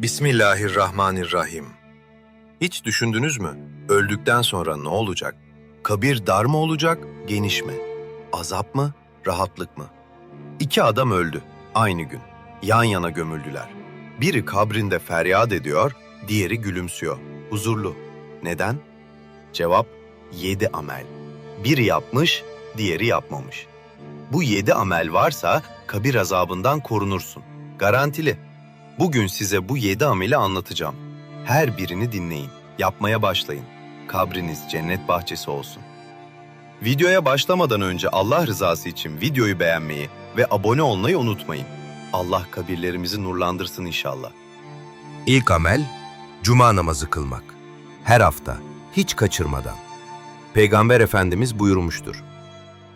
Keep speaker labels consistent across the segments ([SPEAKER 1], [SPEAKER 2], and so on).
[SPEAKER 1] Bismillahirrahmanirrahim. Hiç düşündünüz mü? Öldükten sonra ne olacak? Kabir dar mı olacak, geniş mi? Azap mı, rahatlık mı? İki adam öldü, aynı gün. Yan yana gömüldüler. Biri kabrinde feryat ediyor, diğeri gülümsüyor. Huzurlu. Neden? Cevap, yedi amel. Biri yapmış, diğeri yapmamış. Bu yedi amel varsa kabir azabından korunursun. Garantili. Bugün size bu yedi ameli anlatacağım. Her birini dinleyin, yapmaya başlayın. Kabriniz cennet bahçesi olsun. Videoya başlamadan önce Allah rızası için videoyu beğenmeyi ve abone olmayı unutmayın. Allah kabirlerimizi nurlandırsın inşallah.
[SPEAKER 2] İlk amel, cuma namazı kılmak. Her hafta, hiç kaçırmadan. Peygamber Efendimiz buyurmuştur.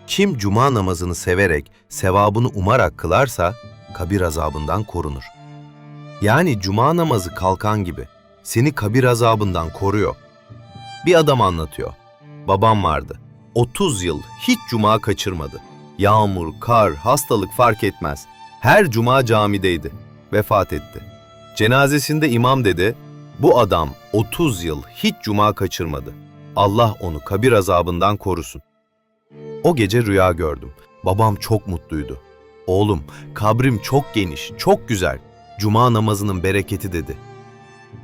[SPEAKER 2] Kim cuma namazını severek, sevabını umarak kılarsa, kabir azabından korunur. Yani cuma namazı kalkan gibi, seni kabir azabından koruyor. Bir adam anlatıyor. Babam vardı. 30 yıl hiç cuma kaçırmadı. Yağmur, kar, hastalık fark etmez. Her cuma camideydi. Vefat etti. Cenazesinde imam dedi, bu adam 30 yıl hiç cuma kaçırmadı. Allah onu kabir azabından korusun. O gece rüya gördüm. Babam çok mutluydu. Oğlum, kabrim çok geniş, çok güzel. Cuma namazının bereketi dedi.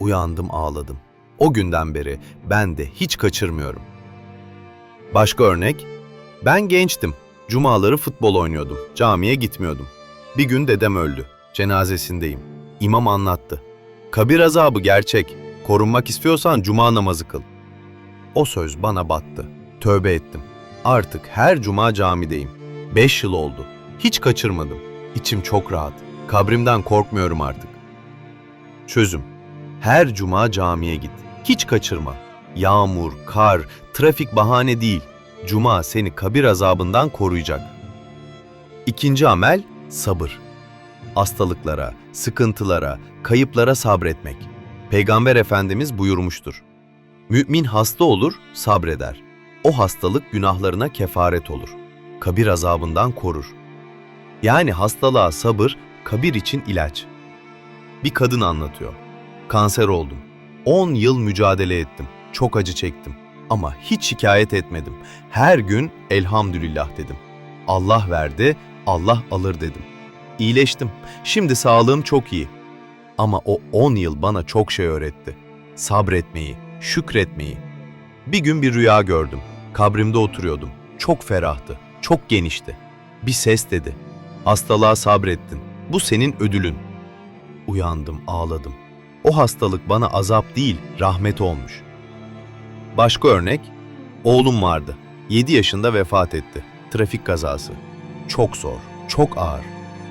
[SPEAKER 2] Uyandım ağladım. O günden beri ben de hiç kaçırmıyorum. Başka örnek? Ben gençtim. Cumaları futbol oynuyordum. Camiye gitmiyordum. Bir gün dedem öldü. Cenazesindeyim. İmam anlattı. Kabir azabı gerçek. Korunmak istiyorsan cuma namazı kıl. O söz bana battı. Tövbe ettim. Artık her cuma camideyim. Beş yıl oldu. Hiç kaçırmadım. İçim çok rahat. Kabrimden korkmuyorum artık. Çözüm. Her cuma camiye git. Hiç kaçırma. Yağmur, kar, trafik bahane değil. Cuma seni kabir azabından koruyacak. İkinci amel sabır. Hastalıklara, sıkıntılara, kayıplara sabretmek. Peygamber Efendimiz buyurmuştur. Mümin hasta olur, sabreder. O hastalık günahlarına kefaret olur. Kabir azabından korur. Yani hastalığa sabır, kabir için ilaç. Bir kadın anlatıyor. Kanser oldum. 10 yıl mücadele ettim. Çok acı çektim. Ama hiç şikayet etmedim. Her gün elhamdülillah dedim. Allah verdi, Allah alır dedim. İyileştim. Şimdi sağlığım çok iyi. Ama o 10 yıl bana çok şey öğretti. Sabretmeyi, şükretmeyi. Bir gün bir rüya gördüm. Kabrimde oturuyordum. Çok ferahtı, çok genişti. Bir ses dedi. Hastalığa sabrettin. Bu senin ödülün. Uyandım, ağladım. O hastalık bana azap değil, rahmet olmuş. Başka örnek, oğlum vardı. 7 yaşında vefat etti. Trafik kazası. Çok zor, çok ağır.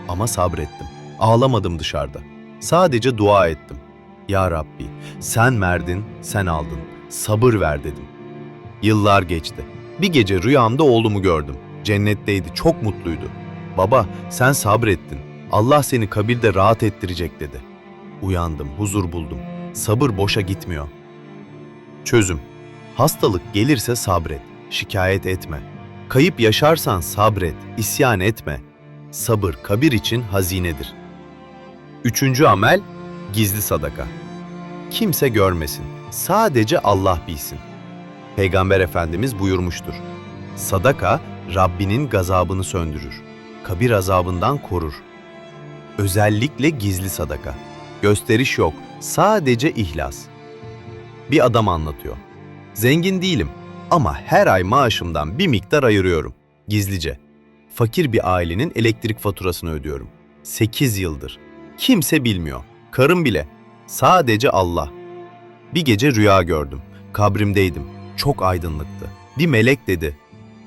[SPEAKER 2] Ama sabrettim. Ağlamadım dışarıda. Sadece dua ettim. Ya Rabbi, sen verdin, sen aldın. Sabır ver dedim. Yıllar geçti. Bir gece rüyamda oğlumu gördüm. Cennetteydi, çok mutluydu. Baba, sen sabrettin. Allah seni kabirde rahat ettirecek dedi. Uyandım, huzur buldum. Sabır boşa gitmiyor. Çözüm. Hastalık gelirse sabret, şikayet etme. Kayıp yaşarsan sabret, isyan etme. Sabır kabir için hazinedir. Üçüncü amel, gizli sadaka. Kimse görmesin, sadece Allah bilsin. Peygamber Efendimiz buyurmuştur. Sadaka, Rabbinin gazabını söndürür. Kabir azabından korur. Özellikle gizli sadaka. Gösteriş yok, sadece ihlas. Bir adam anlatıyor. Zengin değilim ama her ay maaşımdan bir miktar ayırıyorum. Gizlice. Fakir bir ailenin elektrik faturasını ödüyorum. 8 yıldır. Kimse bilmiyor. Karım bile. Sadece Allah. Bir gece rüya gördüm. Kabrimdeydim. Çok aydınlıktı. Bir melek dedi.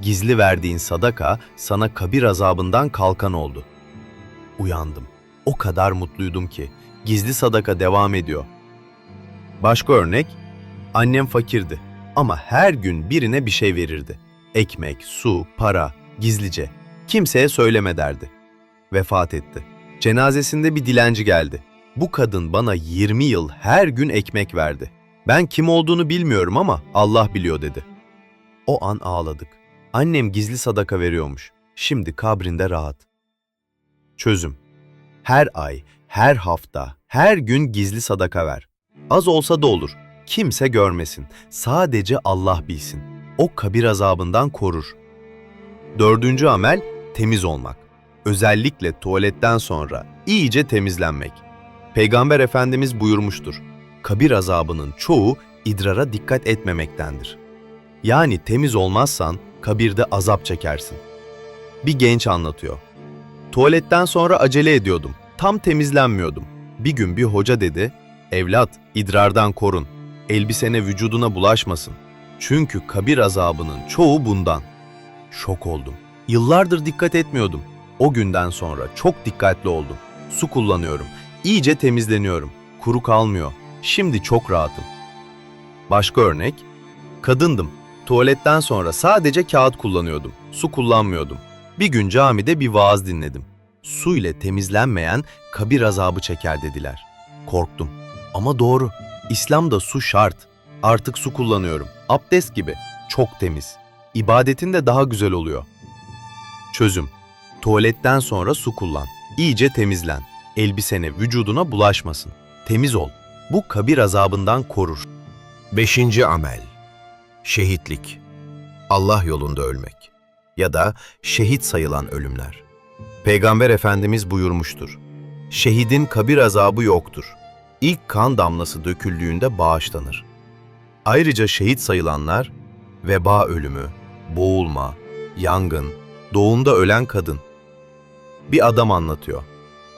[SPEAKER 2] Gizli verdiğin sadaka sana kabir azabından kalkan oldu. Uyandım. O kadar mutluydum ki. Gizli sadaka devam ediyor. Başka örnek, annem fakirdi ama her gün birine bir şey verirdi. Ekmek, su, para, gizlice. Kimseye söyleme derdi. Vefat etti. Cenazesinde bir dilenci geldi. Bu kadın bana 20 yıl her gün ekmek verdi. Ben kim olduğunu bilmiyorum ama Allah biliyor dedi. O an ağladık. Annem gizli sadaka veriyormuş. Şimdi kabrinde rahat. Çözüm. Her ay
[SPEAKER 1] Her hafta, her gün gizli sadaka ver. Az olsa da olur. Kimse görmesin. Sadece Allah bilsin. O kabir azabından korur. Dördüncü amel temiz olmak. Özellikle tuvaletten sonra iyice temizlenmek. Peygamber Efendimiz buyurmuştur. Kabir azabının çoğu idrara dikkat etmemektendir. Yani temiz olmazsan kabirde azap çekersin. Bir genç anlatıyor. Tuvaletten sonra acele ediyordum. Tam temizlenmiyordum. Bir gün bir hoca dedi, evlat idrardan korun. Elbisene vücuduna bulaşmasın. Çünkü kabir azabının çoğu bundan. Şok oldum. Yıllardır dikkat etmiyordum. O günden sonra çok dikkatli oldum. Su kullanıyorum. İyice temizleniyorum. Kuru kalmıyor. Şimdi çok rahatım. Başka örnek? Kadındım. Tuvaletten sonra sadece kağıt kullanıyordum. Su kullanmıyordum. Bir gün camide bir vaaz dinledim. Su ile temizlenmeyen kabir azabı çeker dediler. Korktum. Ama doğru. İslam'da su şart. Artık su kullanıyorum. Abdest gibi. Çok temiz. İbadetin de daha güzel oluyor. Çözüm. Tuvaletten sonra su kullan. İyice temizlen. Elbisene, vücuduna bulaşmasın. Temiz ol. Bu kabir azabından korur.
[SPEAKER 2] Beşinci amel. Şehitlik. Allah yolunda ölmek. Ya da şehit sayılan ölümler. Peygamber Efendimiz buyurmuştur. Şehidin kabir azabı yoktur. İlk kan damlası döküldüğünde bağışlanır. Ayrıca şehit sayılanlar, veba ölümü, boğulma, yangın, doğumda ölen kadın. Bir adam anlatıyor.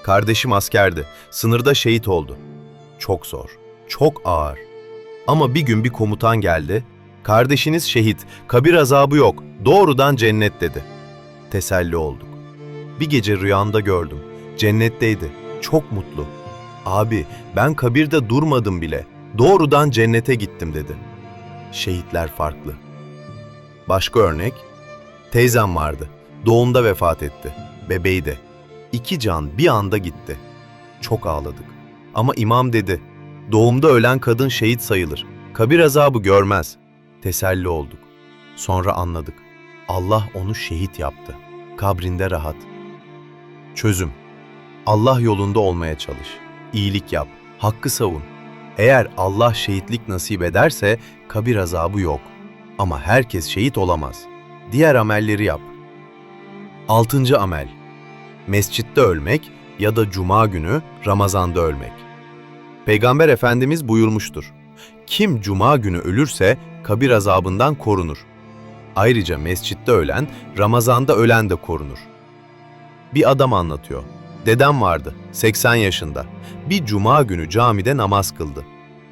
[SPEAKER 2] Kardeşim askerdi, sınırda şehit oldu. Çok zor, çok ağır. Ama bir gün bir komutan geldi. Kardeşiniz şehit, kabir azabı yok, doğrudan cennet dedi. Teselli olduk. Bir gece rüyamda gördüm. Cennetteydi. Çok mutlu. Abi ben kabirde durmadım bile. Doğrudan cennete gittim dedi. Şehitler farklı. Başka örnek? Teyzem vardı. Doğumda vefat etti. Bebeği de. İki can bir anda gitti. Çok ağladık. Ama imam dedi, doğumda ölen kadın şehit sayılır. Kabir azabı görmez. Teselli olduk. Sonra anladık. Allah onu şehit yaptı. Kabrinde rahat. Çözüm. Allah yolunda olmaya çalış. İyilik yap. Hakkı savun. Eğer Allah şehitlik nasip ederse kabir azabı yok. Ama herkes şehit olamaz. Diğer amelleri yap. Altıncı amel. Mescitte ölmek ya da cuma günü Ramazan'da ölmek. Peygamber Efendimiz buyurmuştur. Kim cuma günü ölürse kabir azabından korunur. Ayrıca mescitte ölen, Ramazan'da ölen de korunur. Bir adam anlatıyor. Dedem vardı, 80 yaşında. Bir cuma günü camide namaz kıldı.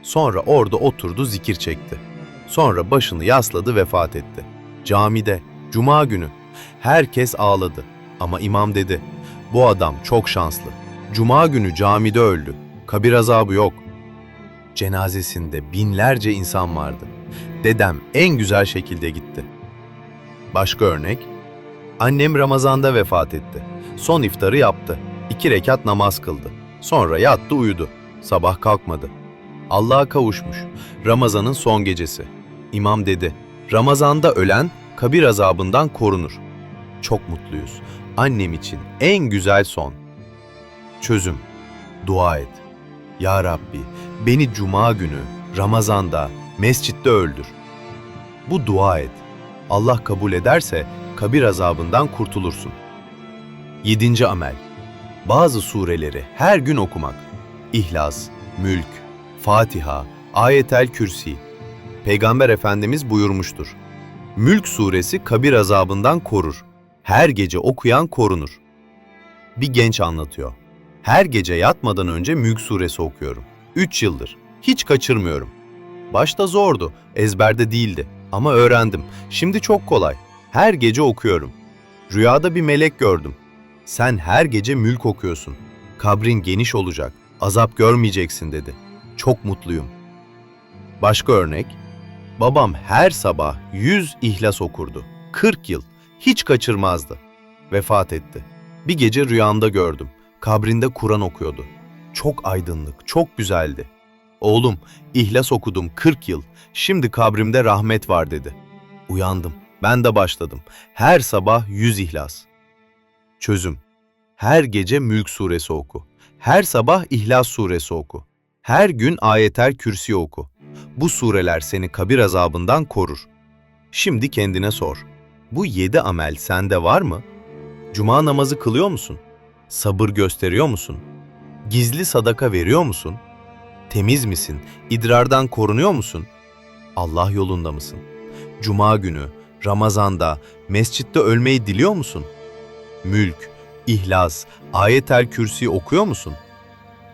[SPEAKER 2] Sonra orada oturdu zikir çekti. Sonra başını yasladı vefat etti. Camide, cuma günü. Herkes ağladı. Ama imam dedi, bu adam çok şanslı. Cuma günü camide öldü. Kabir azabı yok. Cenazesinde binlerce insan vardı. Dedem en güzel şekilde gitti. Başka örnek? Annem Ramazan'da vefat etti. Son iftarı yaptı. İki rekat namaz kıldı. Sonra yattı uyudu. Sabah kalkmadı. Allah'a kavuşmuş. Ramazan'ın son gecesi. İmam dedi, Ramazan'da ölen kabir azabından korunur. Çok mutluyuz. Annem için en güzel son. Çözüm. Dua et. Ya Rabbi, beni cuma günü, Ramazan'da, mescitte öldür. Bu dua et. Allah kabul ederse kabir azabından kurtulursun. Yedinci amel. Bazı sureleri her gün okumak. İhlas, Mülk, Fatiha, Ayetel Kürsi. Peygamber Efendimiz buyurmuştur. Mülk suresi kabir azabından korur. Her gece okuyan korunur. Bir genç anlatıyor. Her gece yatmadan önce Mülk suresi okuyorum. 3 yıldır. Hiç kaçırmıyorum. Başta zordu, ezberde değildi. Ama öğrendim. Şimdi çok kolay. Her gece okuyorum. Rüyada bir melek gördüm. Sen her gece mülk okuyorsun. Kabrin geniş olacak. Azap görmeyeceksin dedi. Çok mutluyum. Başka örnek? Babam her sabah 100 ihlas okurdu. 40 yıl. Hiç kaçırmazdı. Vefat etti. Bir gece rüyamda gördüm. Kabrinde Kur'an okuyordu. Çok aydınlık, çok güzeldi. Oğlum, ihlas okudum 40 yıl. Şimdi kabrimde rahmet var dedi. Uyandım. Ben de başladım. Her sabah 100 ihlas. Çözüm. Her gece Mülk suresi oku.
[SPEAKER 1] Her sabah İhlas suresi oku. Her gün ayetel kürsi oku. Bu sureler seni kabir azabından korur. Şimdi kendine sor. Bu yedi amel sende var mı? Cuma namazı kılıyor musun? Sabır gösteriyor musun? Gizli sadaka veriyor musun? Temiz misin? İdrardan korunuyor musun? Allah yolunda mısın? Cuma günü, Ramazan'da, mescitte ölmeyi diliyor musun? Mülk, İhlas, Ayetel Kürsi okuyor musun?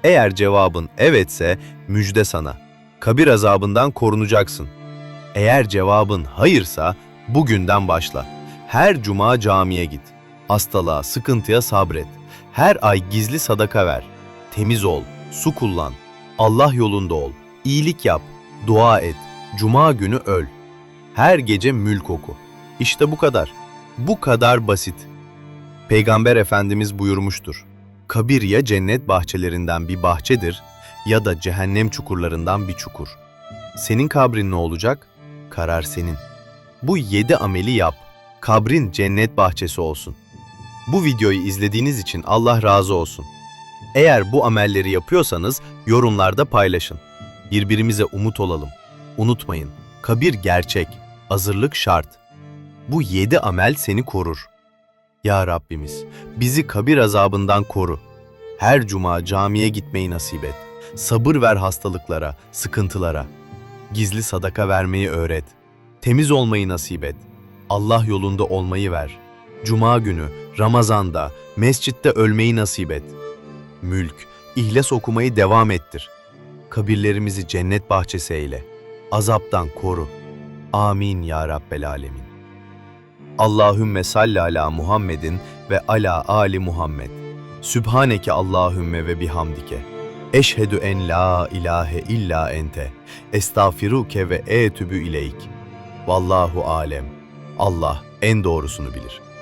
[SPEAKER 1] Eğer cevabın evetse müjde sana. Kabir azabından korunacaksın. Eğer cevabın hayırsa bugünden başla. Her cuma camiye git. Hastalığa, sıkıntıya sabret. Her ay gizli sadaka ver. Temiz ol, su kullan. Allah yolunda ol. İyilik yap, dua et. Cuma günü öl. Her gece mülk oku. İşte bu kadar. Bu kadar basit. Peygamber Efendimiz buyurmuştur. Kabir ya cennet bahçelerinden bir bahçedir ya da cehennem çukurlarından bir çukur. Senin kabrin ne olacak? Karar senin. Bu yedi ameli yap. Kabrin cennet bahçesi olsun. Bu videoyu izlediğiniz için Allah razı olsun. Eğer bu amelleri yapıyorsanız yorumlarda paylaşın. Birbirimize umut olalım. Unutmayın, kabir gerçek, hazırlık şart. Bu yedi amel seni korur. Ya Rabbimiz, bizi kabir azabından koru. Her cuma camiye gitmeyi nasip et. Sabır ver hastalıklara, sıkıntılara. Gizli sadaka vermeyi öğret. Temiz olmayı nasip et. Allah yolunda olmayı ver. Cuma günü, Ramazan'da, mescitte ölmeyi nasip et. Mülk, ihlas okumayı devam ettir. Kabirlerimizi cennet bahçesi eyle. Azaptan koru. Amin ya Rabbel Alemin. Allahümme salli ala Muhammedin ve ala Ali Muhammed. Sübhaneke Allahümme ve bihamdike. Eşhedü en la ilahe illa ente. Estağfiruke ve etübü ileyk. Vallahu alem. Allah en doğrusunu bilir.''